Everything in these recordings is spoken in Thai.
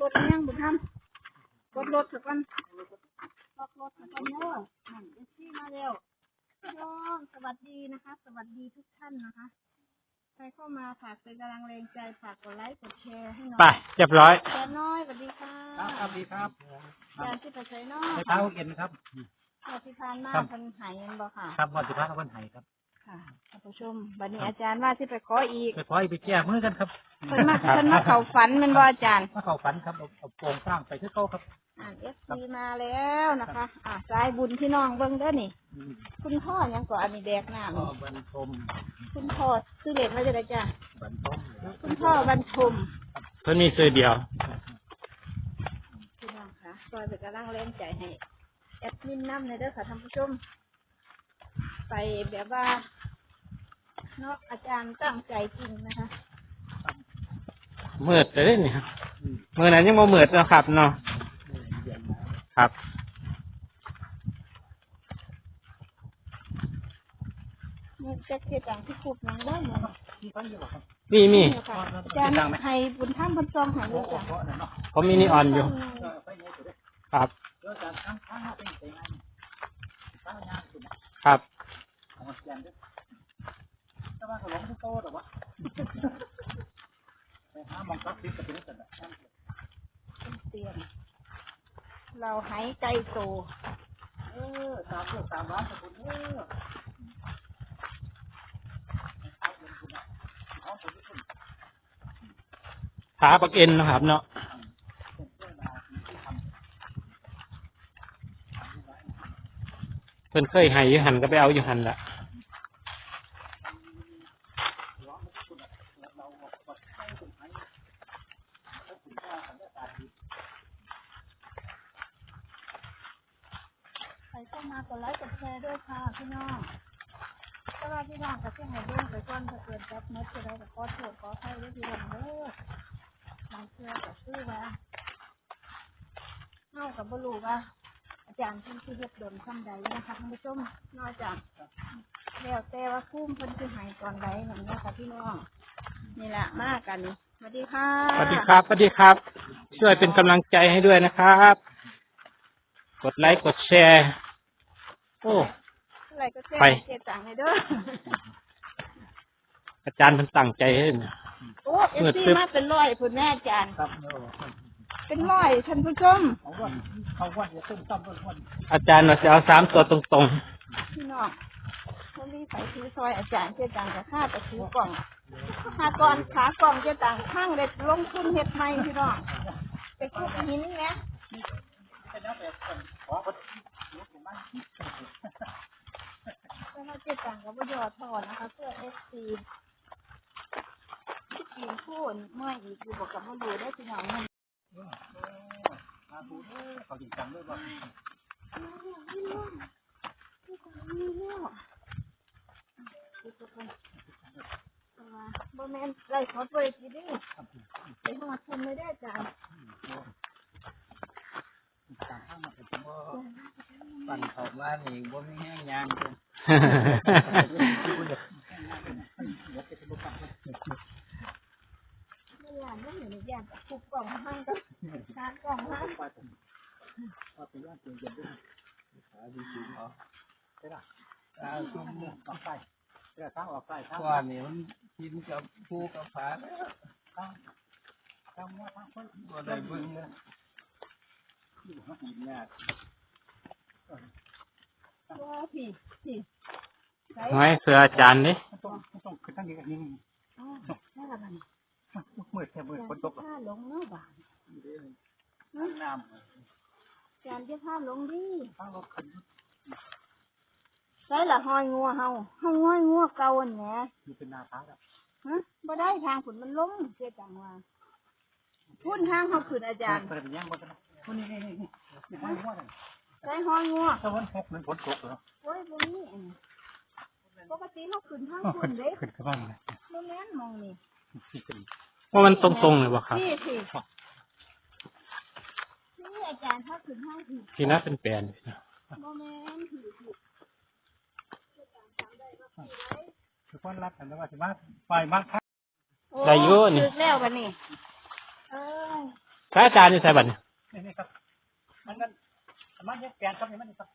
รถยังบุญทำกดรถสักวันล็อกรถสักวันเนอะนั่นเอฟซีมาเร็วพี่น้องสวัสดีนะคะ สวัสดีทุกท่านนะคะ ใครเข้ามาฝากเป็นกำลังแรงใจฝากกดไลค์กดแชร์ให้หน่อยไปเรียบร้อยแชร์น้อยสวัสดีค่ะครับครับดีครับยาที่ไปใช้น้อในยเท้าเย็นครับยาที่ทานมากครับเป็นหายเงินบ่ค่ะ ครับวันสุภาพวันไห้ครับค่ะท่านผู้ชมวันนี้อาจารย์ว่าที่ไปขออีก ไปคอยไปแก้มือกันครับ เพิ่นมาเพิ่นมาเข้าฝันแมันบ่อาจารย์มาเข้าฝันครับเอาเอาโปร่งสร้างไปที่โต๊ะครับอ่านเอฟซีมาแล้วนะคะ อ่าสายบุญพี่น้องเบิ่งเด้อนี่ อืมคุณพ่อยังก่ออันนี้แดกหน้าก็นี่บรรทมคุณพ่อซื้อเหล็กมาจะได้จ้ะบรรทมคุณพ่อบรรทมเพิ่นมีซื้อเดียว พี่น้องค่ะซอยเป็นกำลังเล่นใจให้แอดมินน้ำในเด้อค่ะท่านผู้ชม ไปแบบว่าเนาะอาจารย์ตั้งใจจริงนะคะ มืดแต่เด้นี่มือนั้นยังบ่มืดเนาะครับเนาะครับนี่แจ็คเก็ตต่างที่คุบนังได้เหมือนที่ฟังอยู่ครับมีมีเนี่ยค่ะอาจารย์ให้บุญท่ามบุญซองใหายเลโอ้ยโหจ้ะเพราะนั่นเนาะผมมีนีออนอยู่เออไปไหนก็ได้ครับ เดี๋ยวจะทั้งทั้งห้าเป็นยังไงตั้งงานคุณนะครับ ของอาจารย์ด้วยแต่ว่าเขาลงที่โต๊ะแต่ว่าไปหามองซักซิกกับเป็นนั่นแหละ เตียนเราหายใจโต เออตามเรื่องตามร้านกับคุณเออ ขาปักเอ็นนะครับ เนาะเพิ่นเคยให้อยู่หันก็ไปเอาอยู่หันละใครเข้ามากดไลค์กดแชร์ด้วยค่ะพี่น้องถ้าว่าพี่น้องกับที่ไหนเรื่องไปก่อนถ้าเกิดจับมดจะได้กับขอโทษขอให้ด้วยพี่น้องเด้อางเชื่อกับชื่อว่าเน่ากับบรูว่า อาจารย์เพิ่นคือเฮ็ดดนคำใดนะคะท่านผู้ชมนอกจากแล้วแต่ว่าคุ้มเพิ่นคือใหายตอนใดนั่นนะคะพี่น้องนี่แหละมากันสวัสดีค่ะสวัสดีครับสวัสดีครับ ช่วยเป็นกำลังใจให้ด้วยนะครับ กดไลค์กดแชร์ โอ้ อะไรก็แจ้งไป เจ็ดจังเลยเด้อ อาจารย์เพิ่นตั้งใจให้เนี่ย โอ้เอฟเปิดซีตึ๊บมาเป็นร้อยพุ่นแม่อาจารย์ ครับเออเป็นร้อยท่านผู้ชมเขาว่าเขาว่าจะต้มต้มต้มต้มอาจารย์เราจะเอาสามตัวตรงพี่น้องคนนี้ใส่ถือซอยอาจารย์เจ็ดจังกับข้าไปถือกล่องหากรขากล่องเจ็ดจังข้างเด็ดลงทุนเฮ็ดใหม่พี่น้องไปขุดหินเนี่ยเป็นนักแบบคนขอคนรู้ถึงบ้านก็มาเจ็ดจังกับว่ยอทอนะคะเพื่อเอฟซี ที่ปีนพูนเมื่ออีกอยู่บอกกับว่าดูได้พี่น้องมันมาดูเออเขาจริงจังด้วยว่าบ่แม่นไรขอเปิดทีดิไปหอดชมไม่ได้จ้ะต่างข้างมาเป็นว่าปั่นเขามานี่บ่มีแห้งยางเลย ไม่อยากไม่เหมือนอยากจะคุกกล่องให้ก็ชาร์จกล่องให้ ว่าเป็นว่าเป็นเย็นด้วยขาดีจริงเหรอใช่ป่ะตาซุ่ มออกไส้ใช่ทั้งออกไส้ทั้งว่านี่มันกินกับผู้กับผาแล้วทั้งทั้งว่าทั้งคนบ่ได้เบิ่งนะกินยากว่าพี่พี่ใส่ๆน้อยเสืออาจารย์นี่มันต้องมันต้องคือทั้งนี้กับยิงอ๋อแค่ละมันมืดแค่มืดฝนตกผ้าลงเนาะบ้านน้จานที่ผ้าลงดิำทั้งขึ้น ใส่ละหอยงัวเฮาเฮาหอยงัวเก่าอันแหนอยู่เป็นนาท้าแล้วฮะบ่ได้ทางฝนมันล้มเสียจังว่าพุ่นทางเฮาขึ้นอาจารย์เปิดเป็นย่างบนนั้นคนนี้นี่นี่นี่นี่ให้หัวเลยใส่หอยงัวถ้าวันพกมันฝนตกเหรอโอ้ยบ่มีอันนี้ปกติเฮาขึ้นทางขึ้นเด้ขึ้นขึ้นบ้างเลยบ่แม่นมองนี่ที่ขึ้นว่ามันตรงๆเลยบ่ครับนี่สินี่อาจารย์ถ้าขึ้นห้างผิดทีน่าเป็นแปลนโมเมนต์ผิดผิด คือคนรักกันแล้วว่าจะมาไฟมากได้เยอะนี่ ถึกแล้วบัดนี้เอ้ยพระอาจารย์อยู่ไสบัดเนี่ยนี่นี่ครับ มันกันมันเนี่ยแกนครับนี่มันนี่ครับ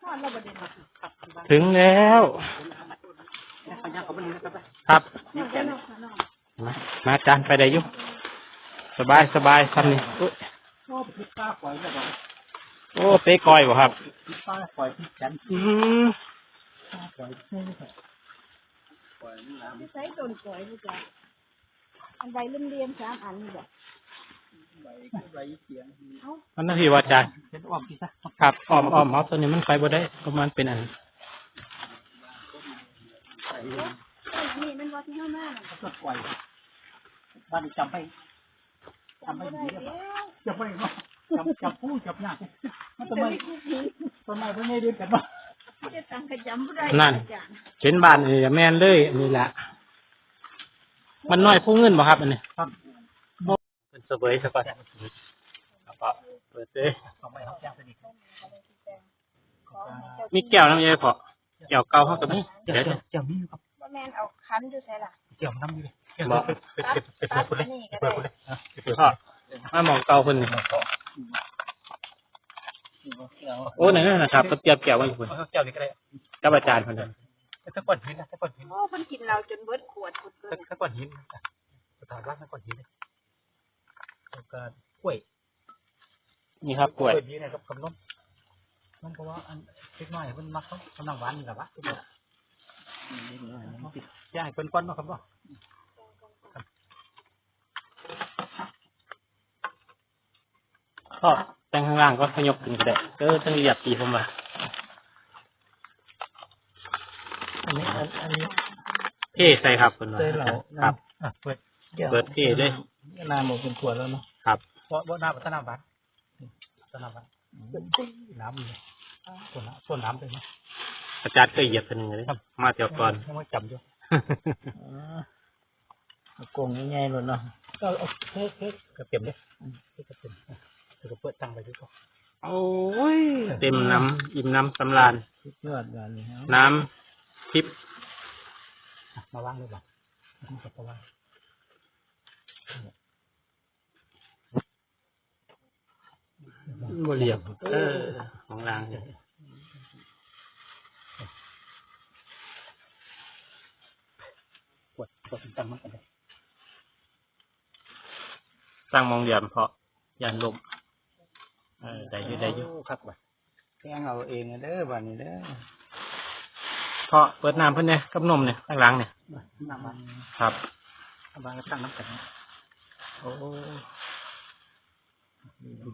ทอดแล้วบ่ได้มาครับครับครับถึงแล้ว เนี่ยเขาย่างเขาเป็นนี่นะครับครับทอดแล้วค่ะน้องมามาอาจารย์ไปได้อยู่สบายสบายคำนี้อุ๊ยโอ้พิซซ่าปล่อยเลยบอก โอ้เป๊กกอยบ่ครับพิซซ่าปล่อยที่ฉันอืมปล่อยที่นี่ครับที่ใช้ต้นกล้วยลูกจ้ะอันใบเรียมๆสามอันนี่บ่ใบเสียงมันนาทีว่าอาจารย์เป็นอ้อมพิซซ่าครับอ้อมอ้อมเอาตัวนี้มันไปบ่ได้เพราะมันเป็นอันต้นนี้มันว่าที่เฮามาน่ะเขาก็ปล่อยบ้านนี้จำไปจำไปบ่ดีได้เลยแล้วจำไปเนาะ จำจำผู้จำยากมันทำไมทำไมไม่ได้เรียนกันวะจะตั้งขจำบ่ได้นั่น อาจารย์เห็นบ้านนี่แม่นเลยอันนี้แหละมันน้อยผู้เงินบ่ครับอันนี้ครับเป็นเสวยซะก่อนแล้วก็เปิดเลยทำไมเขาจ้างสนิทมีแก้วน้ำเยอะพอแก้วเก่าเฮาก็มีเดี๋เดี๋ยยววเดี๋ยวเดี๋ยวมีครับบ่แม่นเอาคันอยู่ไสล่ะเดี๋ยวน้ำมีเลยบ่ไปไปไปไปเปิดเลยเปิดเลยเดี๋ยวพ่อมาหมองเก่าเพิ่นนี่ โอ้นั่นนะครับก็เตรียมแก้วไว้อยู่เพิ่นเอาเจ้านี่ก็ได้กับอาจารย์เพิ่นน่ะถ้าก้อนหินนะถ้าก้อนหินโอ้เพิ่นกินเราจนเบิดขวดพุ่นเกินถ้าก้อนหินสถานรักถ้าก้อนหินเลยแล้วก็กล้วยนี่ครับกล้วยดีนะครับคำน้มน้มเพราะว่าอันเล็กน้อยมันมักต้องกำลังหวานนี่แหละวะย่างเป็นก้อนมาครับว่า ก็แต่งข้างล่างก็ขยกขึ้นก็ได้เออต้องเหยียบตีผมว่าอันนี้อันอันนี้เท่ใส่ครับเพิ่นว่าเต้เราครับเปิดเปิดเท่เลยน้ำหมดเป็นขวดแล้วเนาะครับเพราะว่าน้ำพัฒนาบัตรพัฒนาบัตรน้ำเลยส่วนน้ำส่วนน้ำเลยนะอาจารย์เคยเหยียบคนหนึ่งเลยมาเที่ยวก่อนยังไม่จำอยู่กงง่ายๆเลยเนาะก็เอาเค้กเค้กกระเทียมเลยเค้กกระเทียม เดี๋ยวก็เปิดตั้งไปด้วยก็โอ้ย เต็มน้ำอิ่มน้ำสำราญสุดยอดงานนี้ครับน้ำทิพย์มาวางเลยบ่ผมจะวางบเหลียบเออของรางเนี่ยกดกดตั้งมันกันเลยสร้างมองเหลี่ยมเพราะยันลมเออ ได้อยู่ได้อยู่ครับบ่แกงเอาเองเด้อบ้านนี้เด้อเพราะเปิดน้ำเพิ่นเนี่ยกับนมเนี่ยข้างหล่างเนี่ยน้ำมันครับน้ำมันก็ตั้งน้ำกันโอ้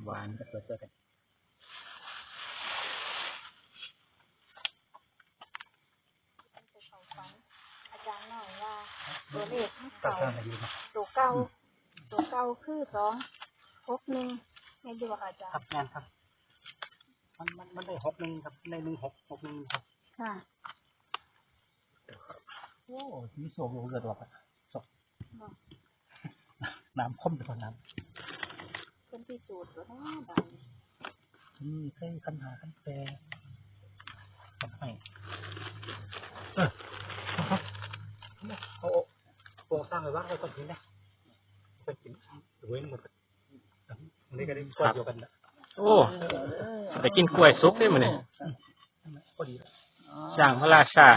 หวานก็เปิดกันอาจารย์น้อยว่าตัวเลขมันตั้งเก่ากันอยู่นะตัวเก่าตัวเก่าคือสองหกหนึ่ง ไม่ดูค่ะอาจารครับย์งานครับ มันมันมันได้หกหนึ่งครับในหนึ่งหกหกหนึ่งครับ ค่ะโอ้ที่โซ่ลงเกิดว่าศพน้ำข้มไปก่อนน้เป็นพิสูจน์ตัวน้าบานำนี่เคยคันหาคันแปรทำให้เออเอาโปรสร้างไว้ว่าไว้ก่อนกินนะก่อนกินเว้นหมดอั นนี้ก็ได้ก้อนเดียวกันนะโอ้ได้กินกล้วยสุกได้มื้อนี่พอดีแล้วช่างพระราชา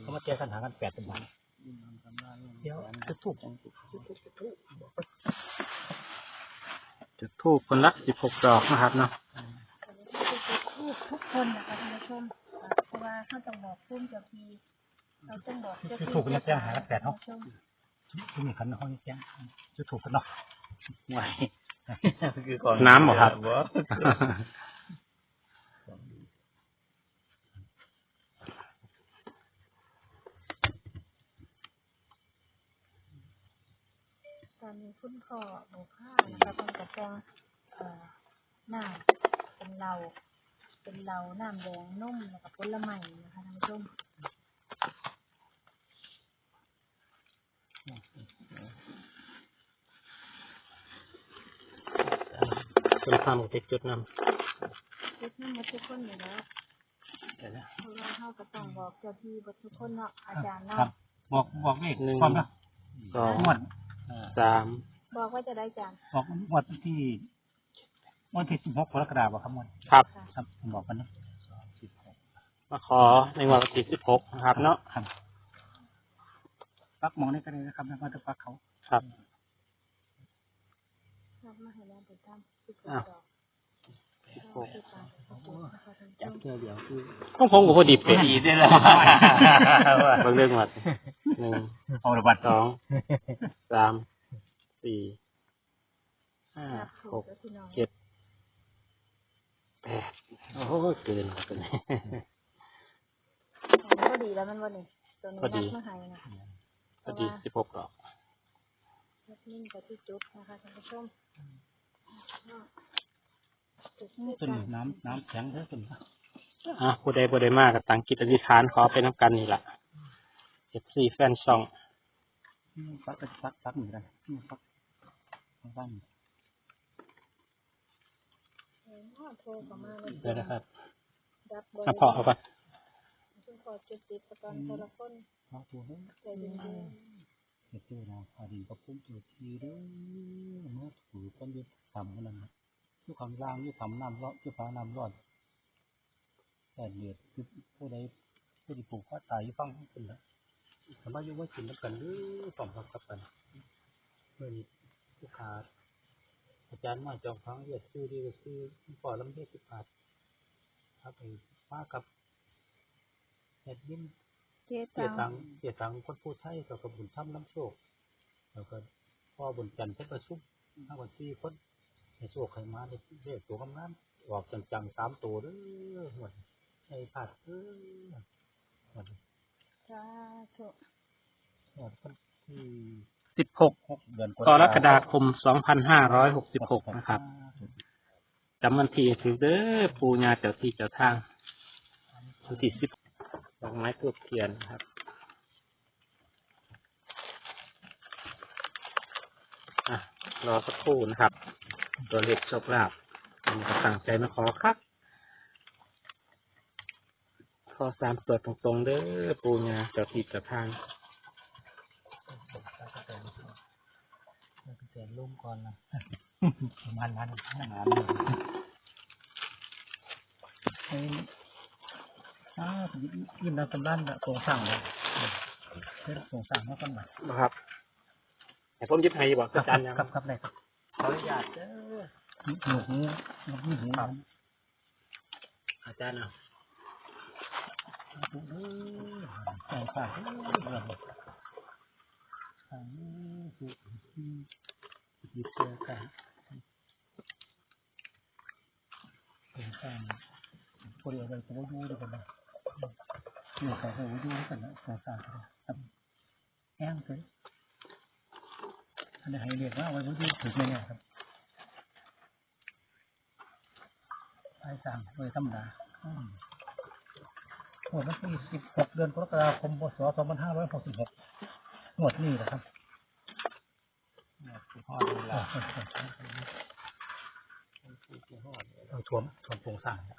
เขามาแก้ปัญหากันแปดเป็นวันเดี๋ยวจะถูกจุดทูบคนละสิบหกดอกนะครับเนาะทุกทุกคนนะคะท่านผู้ชมเพราะว่าเขาต้องบอกพุ่มเจ้าทีเราต้องบอกเจ้าที ที่มีขันห้องแก้จะถูกกันเนาะไหวคือก่อนน้ำเหรอครับตอนนี้คุณพ่อหนูข้านะคะเป็นกระแตงเอ่อน้ำเป็นเรา เป็นเราน้ำแดงนุ่มแล้วก็ผลไม้นะคะท่านผู้ชม เป็นความกับจุดนำทุกท่านทุกคนอยู่แล้วเพราะว่าเขาก็ต้องบอกเจ้าที่บทุกคนเนาะอาจารย์ครัเนาะบบอกบอกเลขหนึ่งความนะสองงวดสามบอกว่าจะได้จานบอกงวดที่วันที่สิบหกกรกฎาคมครับงวดครับ ครับผมบอกกันนะสิบหกมาขอในวันที่สิบหกนะครับ เนาะครับปักหมองนี่ก็ได้นะครับแล้วก็จะปักเขาครับ รับมาให้แล้วไปทำสิบหกอ้าวดอกสิบหกสิบบาทขอบคุณนะคะท่านผู้ชจับมเจอเดี๋ยวคือต้องผมกับพอดีเป๊ะดีได้เลยเบิ่งเรื่องหมดหนึ่งเอาละบัตรสองสามสี่ห้ารับถูหกกแล้วพี่น้องเจ็ดแปดโอ้โหเกินเกินของก็ดีแล้วมันวันนี้ตัวนี้พอดีนัดมาให้นะพอดีสิบหกดอก นัดนิ่งไปที่จุดนะคะท่านผู้ชมจุดต้นน้ำน้ำแข็งเด้อต้นอะผู้ใดผู้ใดมากกับตังกิจอธิษฐานขอไปน้ำกันนี่แหละเจ็ดสี่แฟนซองปักปักปักเหมือนกันปักบ้านเห็นว่าโทรเข้ามาเลยเดี๋ยวนะครับดับเบออะร์พอเอาไปซึ่งขอจุดติดประกันคนละคนปักตัว เจอนะพาดินก็พุ่มตัวทีเด้อเมื่อถูกันยึดต่ำกันนั่นนะทุกคำล่างยึดต่ำน้ำรอดยึดฟ้าน้ำรอดแต่เดือดคือผู้ใดผู้ที่ปลูกข้อตายฟังขึ้นแล้วสามารถยกไว้กินน้ำกันหรือสองครับกันเมื่อนี้ลูกค้าอาจารย์มาจองฟังเรียกชื่อดีก็ชื่อปอลำเลียสิบบาทครับไอ้มากับเฮ็ดยิ้ม เจ๊ตัเสียงตังค์เสียตังค์คนผู้ไทยกับกับบุญถ้ำน้ำโชคแล้วก็พ่อบุญจันทร์เพชรประชุมทั้งวันที่คนในโชคใครมาได้เรียกตัวกำนันออกจังๆสามตัวเด้อหมดไอ้ผัดเด้อหมดสาธุหมดคนที่สิบหกหกเดือนกรกฎาคมสองพันห้าร้อยหกสิบหกนะครับจำวันที่ถือเด้อปูญาเจ้าที่เจ้าทางวันที่สิบ ดอกไม้ทูบเทียนครับ อะ รอสักครู่นะครับ ตัวเลขโชคลาภผมก็ตั้งใจมาขอครับขอสามตัวตรงๆเด้อปูญาเจ้าที่เจ้าทางเสียลุ่มก่อนนะประมาณนั้นประมาณเฮ้ ยอ้าวยินเราตำร้านโครงสร้างเลยเรื่องโครงสร้างมาก่อนหน่อยนะครับแต่ผมยึดให้บอกอาจารย์ยังครับครับได้ครับขออนุญาตเด้อหมูหูหมูหูครับอาจารย์เอาใช่ค่ะเรื่องทางสุยึดเชื้อกันเป็นการคนเดียวกันก็ว่าอยู่ด้วยกันนะ อยู่กับเขาอยู่ด้วยกันนะสงสามครับแห้งเลยอันนี้ให้เรียกว่าไว้ว่าอยู่ถึงแน่ๆครับไอ้สั่งโดยธรรมดาอืมวันที่16 เดือนกรกฎาคมพศ2566งวดนี้นะครับพ่อดูแลต้องชวมชวมโครงสร้างนะ